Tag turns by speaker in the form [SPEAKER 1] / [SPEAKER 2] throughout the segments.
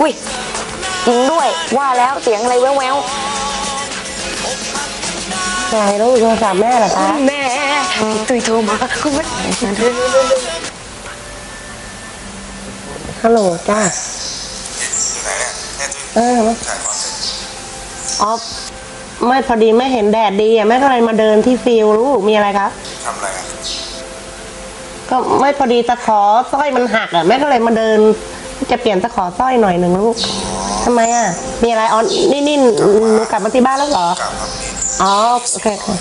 [SPEAKER 1] อุ้ยจริงด้วยว่าแล้วเสียงอะไรแวว
[SPEAKER 2] ใช่ลูกโทรศัพท์แม่เหรอคะ
[SPEAKER 1] ๆแม่ตุยโทรมาคุณแม่
[SPEAKER 2] ฮัลโหลจ้า
[SPEAKER 3] ไหนเนี่ยเนี่ยตุ้ย
[SPEAKER 2] เออ
[SPEAKER 3] ถ่ายคอนเสิร์ต
[SPEAKER 2] อ๋อไม่พอดีแม่เห็นแดดดีอะแม่ก็เลยมาเดินที่ฟิลลูกมีอะไรครับ
[SPEAKER 3] ทำอะไรอะ
[SPEAKER 2] ก็ไม่พอดีตะขอสร้อยมันหักอะแม่ก็เลยมาเดิน จะเปลี่ยนตะขอสร้อยหน่อยหนึ่งลูกทำไมอะ มีอะไรอ๋อนี่นี่หนูกลับมาที่บ้านแล้วเหรอ
[SPEAKER 3] กลับครับนี่
[SPEAKER 2] อ๋อโอเคค่ะ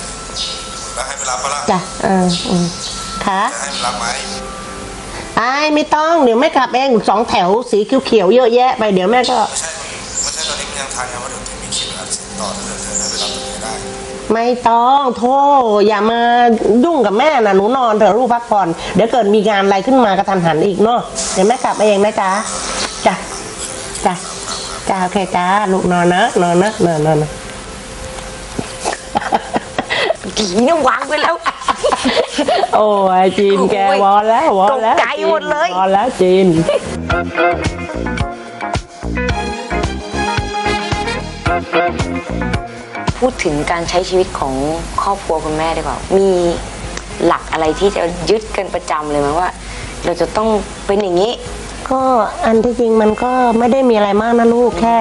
[SPEAKER 3] แล้วให้ไปรับปะล่ะ
[SPEAKER 2] จ้ะเอออืมค่ะ
[SPEAKER 3] จะให้ไปรับไหม
[SPEAKER 2] ไอ้ายไม่ต้องเดี๋ยวแม่กลับเองสองแถวสีเขียวๆเยอะแยะไปเดี๋ยวแม่ก็
[SPEAKER 3] ไม่ใช่ ไม่ต้อง
[SPEAKER 2] โทษอย่ามายุ่งกับแม่นะหนูนอนเถอะลูกพักผ่อนเดี๋ยวเกิดมีงานอะไรขึ้นมากระทันหันอีกเนาะเดี๋ยวแม่กลับเองนะจ๊ะจ้ะจ้ะจ้ะโอเคจ้าลูกนอนนะนอนนะนอนนอนนะ
[SPEAKER 1] ผีเนี่ยวางไปแล้ว
[SPEAKER 2] โอ้ยจีนแก
[SPEAKER 1] โอ้ยว
[SPEAKER 2] อนแล้ววอนแล้ว
[SPEAKER 1] ตกใจหมดเลย
[SPEAKER 2] วอนแล้วจีน
[SPEAKER 1] พูดถึงการใช้ชีวิตของครอบครัวคุณแม่ดีกว่า มีหลักอะไรที่จะยึดกันประจำเลยไหมว่า เราจะต้องเป็นอย่างนี้
[SPEAKER 2] ก็อันที่จริงมันก็ไม่ได้มีอะไรมากนะลูกแค่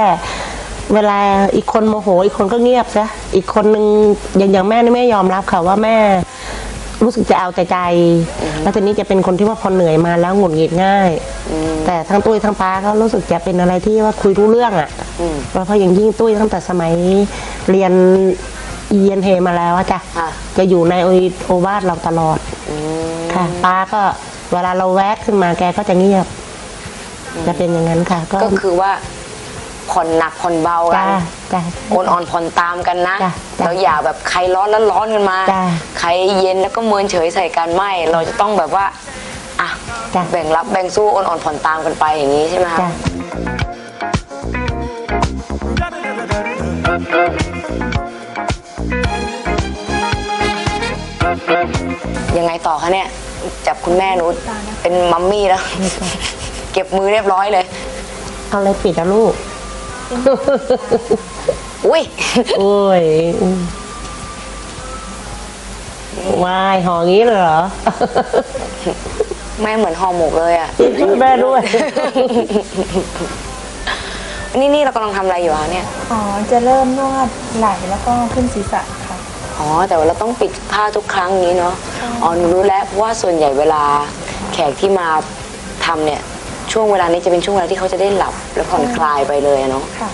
[SPEAKER 2] เวลาอีกคนโมโห อีกคนก็เงียบซะอีกคนนึงอย่างอย่างแม่นี่แม่ยอมรับค่ะว่าแม่ รู้สึกจะเอาแต่ใจ แล้วทีนี้จะเป็นคนที่ว่าพอเหนื่อยมาแล้วหงุดหงิดง่าย แต่ทั้งตุ้ยทั้งป้าก็รู้สึกจะเป็นอะไรที่ว่าคุยรู้เรื่องอะ่ะ แล้วเพราะอย่างยิ่งตุ้ยตั้งแต่สมัยเรียนเอียนเฮมาแล้วอะจ้ะ
[SPEAKER 1] ค่ะ
[SPEAKER 2] จะอยู่ในโอวาทเราตลอด
[SPEAKER 1] อืม
[SPEAKER 2] ค่ะป้าก็เวลาเราแวดขึ้นมาแกก็จะเงียบ จะเป็นอย่างนั้นค่ะ ก็
[SPEAKER 1] ก็คือว่าผ่อนหนักผ่อนเบากั
[SPEAKER 2] จ้านจ้า
[SPEAKER 1] โอนอ่อนผ่อนตามกันนะ
[SPEAKER 2] จ้ะจ้ะ
[SPEAKER 1] เราอย่าแบบใครร้อนแล้วร้อนกันมา
[SPEAKER 2] จ้ะ
[SPEAKER 1] ใครเย็นแล้วก็เมินเฉยใส่กันไม่ เราจะต้องแบบว่าอะ
[SPEAKER 2] จ้ะ
[SPEAKER 1] แบ่งรับแบ่งสู้โอนอ่อนผ่อนตามกันไปอย่างนี้ใช่ไหมคะ ยังไงต่อคะเนี่ย จับคุณแม่หนูเป็นมัมมี่แล้ว เก็บมือเรียบร้อยเลย
[SPEAKER 2] เอาอะไรปิดอะลูก
[SPEAKER 1] อุ้ย
[SPEAKER 2] โอ้ยอืมวายห่องี้เลยเหรอ
[SPEAKER 1] แม่เหมือนห่อหมกเลยอะ
[SPEAKER 2] ช่วยแม่ด้วย
[SPEAKER 1] นี่นี่เรากำลังทำอะไรอยู่คะเนี่ย
[SPEAKER 4] อ๋อ จะเริ่มนวดไหล่แล้วก็ขึ้นศีรษะค่ะ
[SPEAKER 1] อ๋อ แต่ว่าเราต้องปิดผ้าทุกครั้งนี้เนาะ อ๋อ หนูรู้แล้วเพราะว่าส่วนใหญ่เวลาแขกที่มาทำเนี่ย ช่วงเวลานี้จะเป็นช่วงเวลาที่เขาจะได้หลับ และผ่อนคลายไปเลยอะเนาะ
[SPEAKER 4] ค่ะ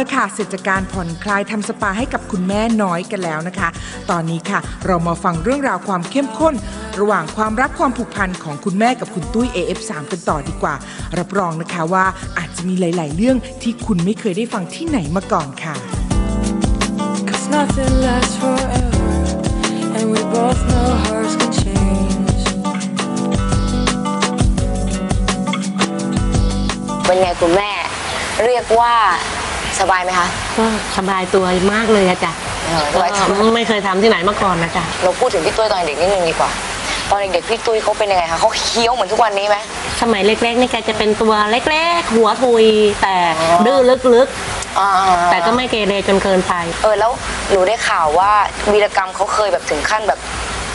[SPEAKER 5] ละค่ะ เสร็จจากการผ่อนคลายทำสปาให้กับคุณแม่น้อยกันแล้วนะคะ ตอนนี้ค่ะ เรามาฟังเรื่องราวความเข้มข้น ระหว่างความรักความผูกพันของคุณแม่กับคุณตุ้ย AF3 กันต่อดีกว่า รับรองนะคะว่าอาจจะมีหลาย ๆ เรื่องที่คุณไม่เคยได้ฟังที่ไหนมาก่อนค่ะ
[SPEAKER 6] Cause nothing lasts forever, and we both know hearts can change.
[SPEAKER 1] เป็นไงคุณแม่ เรียกว่า สบายไหมคะ
[SPEAKER 2] ก็สบายตัวมากเลยอะจ้ะ
[SPEAKER 1] เออสบายตัว
[SPEAKER 2] ก็ไม่เคยทำที่ไหนมาก่อนนะจ๊ะ
[SPEAKER 1] เราพูดถึงพี่ตุ้ยตอนเด็กนิดนึงดีกว่า ตอนเด็กๆพี่ตุ้ยเขาเป็นยังไงคะเขาเคี้ยวเหมือนทุกวันนี้ไหม
[SPEAKER 2] สมัยเล็กๆนี่แกจะเป็นตัวเล็กๆ หัวทุยแต่ดื้อลึก
[SPEAKER 1] อ่า
[SPEAKER 2] ๆ แต่ก็ไม่เกเรจนเกินไป
[SPEAKER 1] เออแล้วหนูได้ข่าวว่าวีรกรรมเขาเคยแบบถึงขั้นแบบ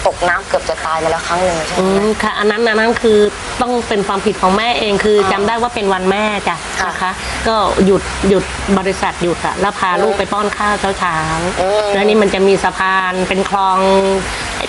[SPEAKER 1] ตกน้ำเกือบจะตายมาแล้วครั้งหนึ่งใช่ไห
[SPEAKER 2] อื
[SPEAKER 1] ม
[SPEAKER 2] มค่ะ อันนั้นอันนั้นคือต้องเป็นความผิดของแม่เองคือจำได้ว่าเป็นวันแม่จ้ะ
[SPEAKER 1] ค่ะ
[SPEAKER 2] นะคะ ก็หยุดหยุดบริษัทหยุดอะแล้วพาลูกไปป้อนข้าวเช้า
[SPEAKER 1] อืม
[SPEAKER 2] ๆแล้วนี่มันจะมีสะพานเป็นคลอง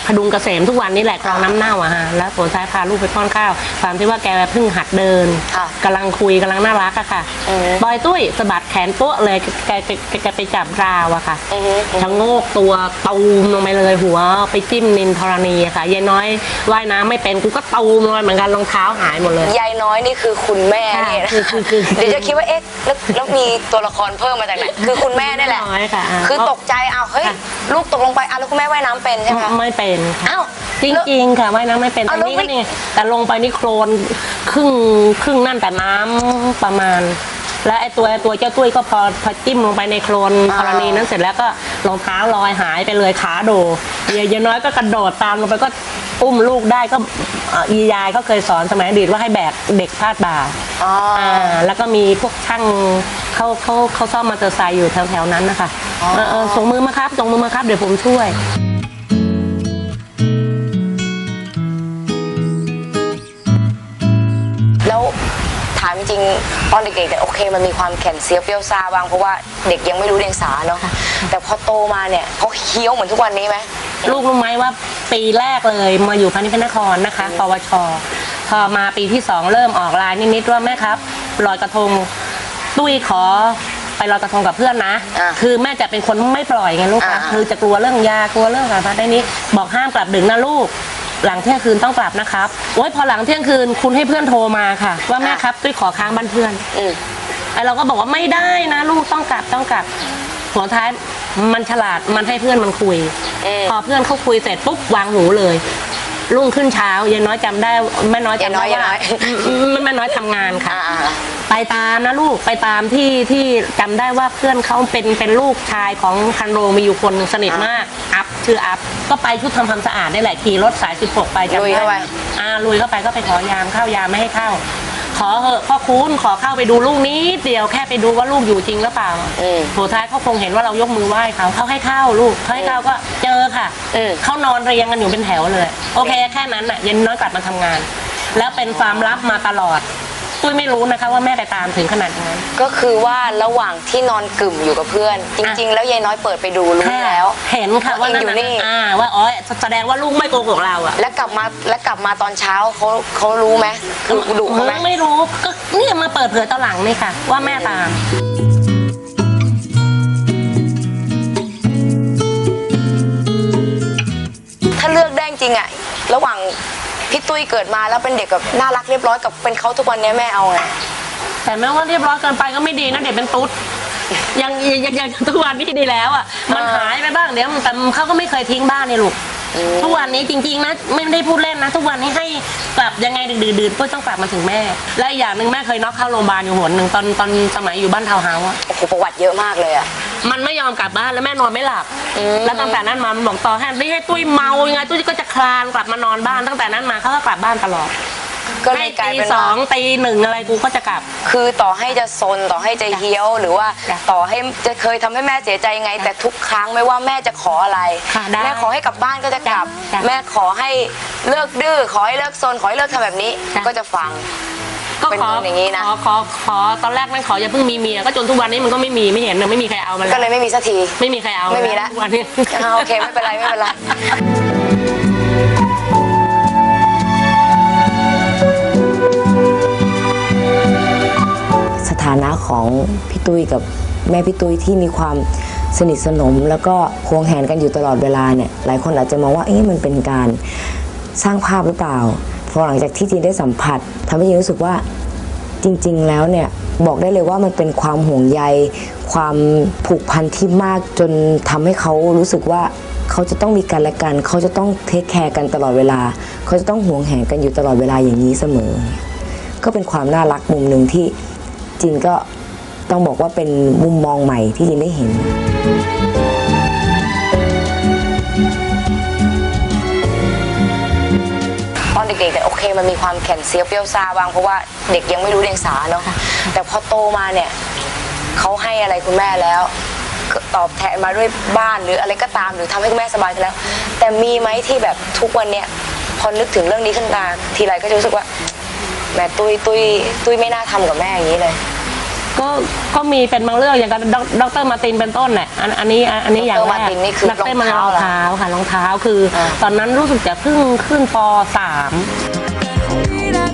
[SPEAKER 2] พดุงเกษมทุกวันนี่แหละคลองน้ำเน่าอะฮะแล้วผลท้ายพาลูกไปป้อนข้าวความที่ว่าแกเพิ่งหัดเดิน
[SPEAKER 1] ค่ะ
[SPEAKER 2] กำลังคุยกำลังน่ารักอะค่ะ
[SPEAKER 1] อืม
[SPEAKER 2] บอยตุ้ยสะบัดแขนโป๊ะเลยแกแกแกแกไปจับราวอะค่ะ
[SPEAKER 1] อือฮึอือฮึ
[SPEAKER 2] ชะโงกตัวตูมลงไปเลยหัวไปจิ้มนินทรณีอะค่ะยายน้อยว่ายน้ำไม่เป็นกูก็ตูมลงไปเหมือนกันรองเท้าหายหมดเลย
[SPEAKER 1] ยายน้อยนี่คือคุณแม่เนี่ยนะ
[SPEAKER 2] ค่ะคือคือคือ
[SPEAKER 1] เดี๋ยวจะคิดว่าเอ๊ะแล้วแล้วมีตัวละครเพิ่มมาจากไหนคือคุณแม่นี่แหละ
[SPEAKER 2] น้อยค่ะอ่า
[SPEAKER 1] คือตกใจอ้าวเฮ้ย
[SPEAKER 2] ค่ะ
[SPEAKER 1] ลูกตกลงไปอ้าวแล้วคุณแม่ว่ายน้ำเป็นใช่ไหมคะ
[SPEAKER 2] ไม่เป็นเป็นค่ะ
[SPEAKER 1] อ้าว
[SPEAKER 2] จริงๆค่ะว่ายน้ำไม่เป็น
[SPEAKER 1] เอา
[SPEAKER 2] แต่
[SPEAKER 1] แล้ว
[SPEAKER 2] นี่
[SPEAKER 1] ไม่
[SPEAKER 2] ก็นี่แต่ลงไปนี่โคลนครึ่งครึ่งนั่นแต่น้ำประมาณ และไอตัวตัวเจ้าตุ้ยก็พอพอจิ้มลงไปในโคลนกรณีนั้นเสร็จแล้วก็รองเท้าลอยหายไปเลยขาโดเยายน้อยก็กระโดดตามลงไปก็อุ้มลูกได้ก็เอ่ออียายก็เคยสอนสมัยอดีตว่าให้แบกเด็กพาดบ่า
[SPEAKER 1] อ๋ออ่า
[SPEAKER 2] แล้วก็มีพวกช่างเขาเขาเขาซ่อมมอเตอร์ไซค์อยู่แถวๆนั้นนะคะเออเออส่งมือมาครับส่งมือมาครับเดี๋ยวผมช่วย
[SPEAKER 1] ตอนเด็กๆเนี่ยโอเคมันมีความแข็งเสียวเปรี้ยวซ่าบ้างเพราะว่าเด็กยังไม่รู้เรียงสาเนาะแต่พอโตมาเนี่ยเขาเคี้ยวเหมือนทุกวันนี้ไหม
[SPEAKER 2] ลูกรู้ไหมว่าปีแรกเลยมาอยู่พานิชย์พระนครนะคะ ปวช พอมาปีที่สองเริ่มออกไลน์นิดๆว่าแม่ครับลอยกระทงตุ้ยขอไปลอยกระทงกับเพื่อนนะ
[SPEAKER 1] อะ
[SPEAKER 2] คือแม่จะเป็นคนไม่ปล่อยไงลูกคะ
[SPEAKER 1] อ่า
[SPEAKER 2] คือจะกลัวเรื่องยากลัวเรื่องอะไรได้นี้บอกห้ามกลับดึกนะลูก หลังเที่ยงคืนต้องกลับนะครับโอ้ยพอหลังเที่ยงคืนคุณให้เพื่อนโทรมาค่ะ ว่าแม่ครับตุ้ยขอค้างบ้านเพื่อน
[SPEAKER 1] อืม
[SPEAKER 2] ไอเราก็บอกว่าไม่ได้นะลูกต้องกลับต้องกลับหัวท้ายมันฉลาดมันให้เพื่อนมันคุย
[SPEAKER 1] อืม
[SPEAKER 2] พอเพื่อนเขาคุยเสร็จปุ๊บวางหูเลย รุ่งขึ้นเช้ายายน้อยจำได้แม่น้อยจำได้
[SPEAKER 1] ยายน้อย
[SPEAKER 2] ว่ายา
[SPEAKER 1] ยน้อย
[SPEAKER 2] อืมแม่น้อยทำงานค่ะ
[SPEAKER 1] อ่า
[SPEAKER 2] ไปตามนะลูกไปตามที่ที่จำได้ว่าเพื่อนเขาเป็นเป็นลูกชายของคันโรมีอยู่คนหนึ่งสนิทมากอัพ ชื่ออัพก็ไปชุดทำความสะอาดนี่แหละขี่รถสาย 16 ไปจำ
[SPEAKER 1] ลุย
[SPEAKER 2] ได้
[SPEAKER 1] เข้าไป
[SPEAKER 2] อ่าลุยเข้าไปก็ไปขอยามเข้ายามไม่ให้เข้า ขอเหอะพ่อคุณขอเข้าไปดูลูกนิดเดียวแค่ไปดูว่าลูกอยู่จริงหรือเปล่า
[SPEAKER 1] อืม
[SPEAKER 2] โหท้ายเขาคงเห็นว่าเรายกมือไหว้เขาเขาให้เข้าลูกเขาให้เข้าก็เจอค่ะ
[SPEAKER 1] อืม
[SPEAKER 2] เขานอนเรียงกันอยู่เป็นแถวเลย โอเคแค่นั้นน่ะเย็นน้อยกลับมาทำงาน แล้วเป็นความลับมาตลอด ตุ้ยไม่รู้นะคะว่าแม่ไปตามถึงขนาดนั้น
[SPEAKER 1] ก็คือว่าระหว่างที่นอนกึ่มอยู่กับเพื่อน จริง ๆ แล้วยายน้อยเปิดไปดูรู้แล้ว
[SPEAKER 2] เห็นค่ะว่า
[SPEAKER 1] ว่าเองอยู่นี่
[SPEAKER 2] อ่าว่าอ๋อแสดงว่าลูกไม่โกหกเราอะ
[SPEAKER 1] แล้วกลับมาแล้วกลับมาตอนเช้าเขาเขารู้ไหมคือดุเขาไหม
[SPEAKER 2] ไม่รู้ก็เนี่ยมาเปิดเผยตอนหลังนี่ค่ะ ว่าแม่ตาม
[SPEAKER 1] ถ้าเลือกได้จริงอะระหว่าง พี่ตุ้ยเกิดมาแล้วเป็นเด็กแบบน่ารักเรียบร้อยกับเป็นเขาทุกวันนี้แม่เอาไง
[SPEAKER 2] แต่แม้ว่าเรียบร้อยเกินไปก็ไม่ดีนะเด็กเป็นตุ๊ดยังยังยังยังทุกวันนี้ดีแล้วอะมันหายไปบ้างเดี๋ยวแต่เขาก็ไม่เคยทิ้งบ้านนี่ลูกทุกวันนี้จริงๆนะไม่ได้พูดเล่นนะ ทุกวันนี้ให้กลับยังไงดื้อๆก็ต้องกลับมาถึงแม่ และอีกอย่างหนึ่งแม่เคยน็อกเข้าโรงพยาบาลอยู่หนหนึ่งตอนตอนสมัยอยู่บ้านทาวน์เฮาส์อะ
[SPEAKER 1] โอ้โหประวัติเยอะมากเลยอะ
[SPEAKER 2] มันไม่ยอมกลับบ้านแล้วแม่นอนไม่หลับ
[SPEAKER 1] อืม
[SPEAKER 2] แล้วตั้งแต่นั้นมามันบอกต่อให้ให้ตุ้ยเมายังไงตุ้ยก็จะคลานกลับมานอนบ้าน ตั้งแต่นั้นมาเขาก็กลับบ้านตลอด
[SPEAKER 1] ก็เล
[SPEAKER 2] ให้
[SPEAKER 1] ยกลาย
[SPEAKER 2] ตี
[SPEAKER 1] เป็น
[SPEAKER 2] สอ
[SPEAKER 1] ว่าง
[SPEAKER 2] ตีหนึ่งอะไรกูก็จะกลับ
[SPEAKER 1] คือต่อให้จะซนต่อให้จะเฮี้ยว หรือว่า
[SPEAKER 2] จ้ะ
[SPEAKER 1] ต่อให้จะเคยทำให้แม่เสียใจยังไง แต่ทุกครั้งไม่ว่าแม่จะขออะไร
[SPEAKER 2] ค่ะได้
[SPEAKER 1] แม่ขอให้กลับบ้านก็จะกลับ
[SPEAKER 2] จ้ะ
[SPEAKER 1] แม่ขอให้เลิกดื้อขอให้เลิกซนขอให้เลิกทำแบบนี้
[SPEAKER 2] จ้ะ
[SPEAKER 1] ก็จะฟัง
[SPEAKER 2] ก็
[SPEAKER 1] เป็น
[SPEAKER 2] ขอ
[SPEAKER 1] คนอย่างนี้นะ
[SPEAKER 2] ขอขอขอตอนแรกไม่ขออย่าเพิ่งมีเมียก็จนทุกวันนี้มันก็ไม่มีไม่เห็นเลยไม่มีใครเอามัน
[SPEAKER 1] ก็เลยไม่มีสักที
[SPEAKER 2] ไม่มีใครเอา
[SPEAKER 1] ไม่มีแล้ว
[SPEAKER 2] ทุกวันนี้
[SPEAKER 1] อ่าโอเค ไม่เป็นไร ไม่เป็นไร สถานะของพี่ตุ้ยกับแม่พี่ตุ้ยที่มีความสนิทสนม แล้วก็ควงแหนกันอยู่ตลอดเวลาเนี่ยหลายคนอาจจะมองว่าเอ๊ะมันเป็นการสร้างภาพหรือเปล่าพ อหลังจากที่จีนได้สัมผัสทำให้จีนรู้สึกว่าจริง ๆ แล้วเนี่ยบอกได้เลยว่ามันเป็นความห่วงใย ความผูกพันที่มากจนทำให้เขารู้สึกว่าเขาจะต้องมีกันและกัน เขาจะต้องเทคแคร์กันตลอดเวลา เขาจะต้องห่วงแหนกันอยู่ตลอดเวลาอย่างนี้เสมอ ก็เป็นความน่ารักมุมหนึ่งที่จินก็ต้องบอกว่าเป็นมุมมองใหม่ที่จินได้เห็น เด็กๆเนี่ยโอเค มันมีความแข็งเสียวเปรี้ยวซ่าบ้างเพราะว่าเด็กยังไม่รู้เรียงสาเนาะแต่พอโตมาเนี่ยเขาให้อะไรคุณแม่แล้วก็ตอบแทนมาด้วยบ้านหรืออะไรก็ตามหรือทำให้คุณแม่สบายขึ้นแล้ว แต่มีไหมที่แบบทุกวันเนี่ยพอนึกถึงเรื่องนี้ขึ้นมาทีไรก็จะรู้สึกว่าแหม่ตุ้ยตุ้ยตุ้ยไม่น่าทำกับแม่อย่างนี้เลย
[SPEAKER 2] ก็ก็มีเป็นบางเรื่องอย่างกับดดรมาร์ตินเป็นต้นแหละอันอันนี้อันนี้อย่าง
[SPEAKER 1] ดร
[SPEAKER 2] แร
[SPEAKER 1] มากร์ตินนี่คือ
[SPEAKER 2] ดรมาร
[SPEAKER 1] ร
[SPEAKER 2] อ
[SPEAKER 1] องง
[SPEAKER 2] เท้า
[SPEAKER 1] เท้า
[SPEAKER 2] ค่ะรองเท้าคืออาตอนนั้นรู้สึกจะเพิ่งขึ้นปสาม
[SPEAKER 6] Mira,